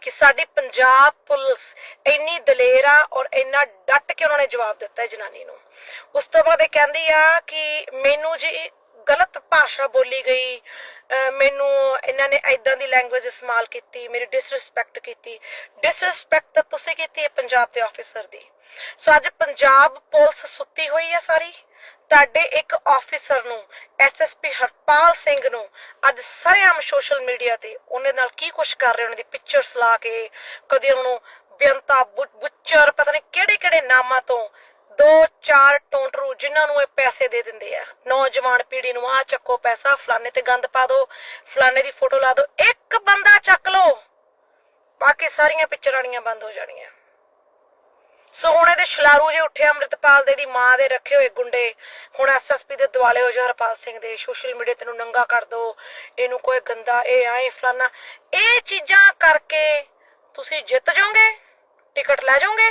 ਕਿ ਸਾਡੀ ਪੰਜਾਬ ਪੁਲਿਸ ਇੰਨੀ ਦਲੇਰ ਆ ਔਰ ਇੰਨਾ ਡਟ ਕੇ ਉਹਨਾਂ ਨੇ ਜਵਾਬ ਦਿੱਤਾ ਜਨਾਨੀ ਨੂੰ। ਉਸ ਤੋਂ ਬਾਅਦ ਇਹ ਕਹਿੰਦੀ ਆ ਕਿ ਮੈਨੂੰ ਜੀ ਗਲਤ ਭਾਸ਼ਾ ਬੋਲੀ ਗਈ ਅਹ ਮੈਨੂੰ ਇਹਨਾਂ ਨੇ ਐਦਾਂ ਦੀ ਲੈਂਗੁਏਜ ਇਸਤੇਮਾਲ ਕੀਤੀ, ਮੇਰੀ ਡਿਸਰਿਸਪੈਕਟ ਕੀਤੀ। ਡਿਸਰਿਸਪੈਕਟ ਤਾਂ ਤੁਸੀਂ ਕੀਤੀ ਹੈ ਪੰਜਾਬ ਦੇ ਆਫੀਸਰ ਦੀ। ਸੋ ਅੱਜ ਪੰਜਾਬ ਪੁਲਿਸ ਸੁੱਤੀ ਹੋਈ ਹੈ ਸਾਰੀ। ਤੁਹਾਡੇ ਇੱਕ ਆਫੀਸਰ ਨੂੰ ਐਸਐਸਪੀ ਹਰਪਾਲ ਸਿੰਘ ਨੂੰ ਅੱਜ ਸਰੇਆਮ ਸੋਸ਼ਲ ਮੀਡੀਆ ਤੇ ਉਹਨੇ ਨਾਲ ਕੀ ਕੁਝ ਕਰ ਰਹੇ, ਉਹਨਾਂ ਦੀ ਪਿਕਚਰਸ ਲਾ ਕੇ, ਕਦੇ ਉਹਨੂੰ ਬੇਅੰਤਾ ਬੁ- ਬੁੱਚਰ, ਪਤਾ ਨਹੀਂ ਕਿਹੜੇ ਕਿਹੜੇ ਨਾਮਾਂ ਤੋਂ ਦੋ ਚਾਰ ਟੋਂਟਰੂ ਜਿਨ੍ਹਾਂ ਨੂੰ ਇਹ ਪੈਸੇ ਦੇ ਦਿੰਦੇ ਆ। ਨੌਜਵਾਨ ਪੀੜ੍ਹੀ ਨੂੰ ਆ ਚੱਕੋ ਪੈਸਾ, ਫਲਾਣੇ ਤੇ ਗੰਦ ਪਾ ਦਿਓ ਫਲਾਣੇ ਦੀ ਫੋਟੋ ਲਾ ਦਿਓ ਇੱਕ ਬੰਦਾ ਚੱਕ ਲਓ। ਬਾਕੀ ਸਾਰੀਆਂ ਪਿਕਚਰਾਣੀਆਂ ਬੰਦ ਹੋ ਜਾਣੀਆਂ। ਸੋ ਹੁਣ ਇਹਦੇ ਛਲਾਰੂ ਜੇ ਉੱਠੇ ਅੰਮ੍ਰਿਤਪਾਲ ਦੇ ਦੀ ਮਾਂ ਦੇ ਰੱਖੇ ਹੋਏ ਗੁੰਡੇ। ਹੁਣ ਐਸਐਸਪੀ ਦੇ ਦਿਵਾਲੇ ਹੋ ਜਾ ਹਰਪਾਲ ਸਿੰਘ ਦੇ। ਸੋਸ਼ਲ ਮੀਡੀਆ ਤੈਨੂੰ ਨੰਗਾ ਕਰ ਦੋ। ਇਹਨੂੰ ਕੋਈ ਗੰਦਾ, ਇਹ ਆਏ ਫਲਾਨਾ। ਇਹ ਚੀਜ਼ਾਂ ਕਰਕੇ ਤੁਸੀਂ ਜਿੱਤ ਜਾਓਗੇ, ਟਿਕਟ ਲੈ ਜਾਓਗੇ।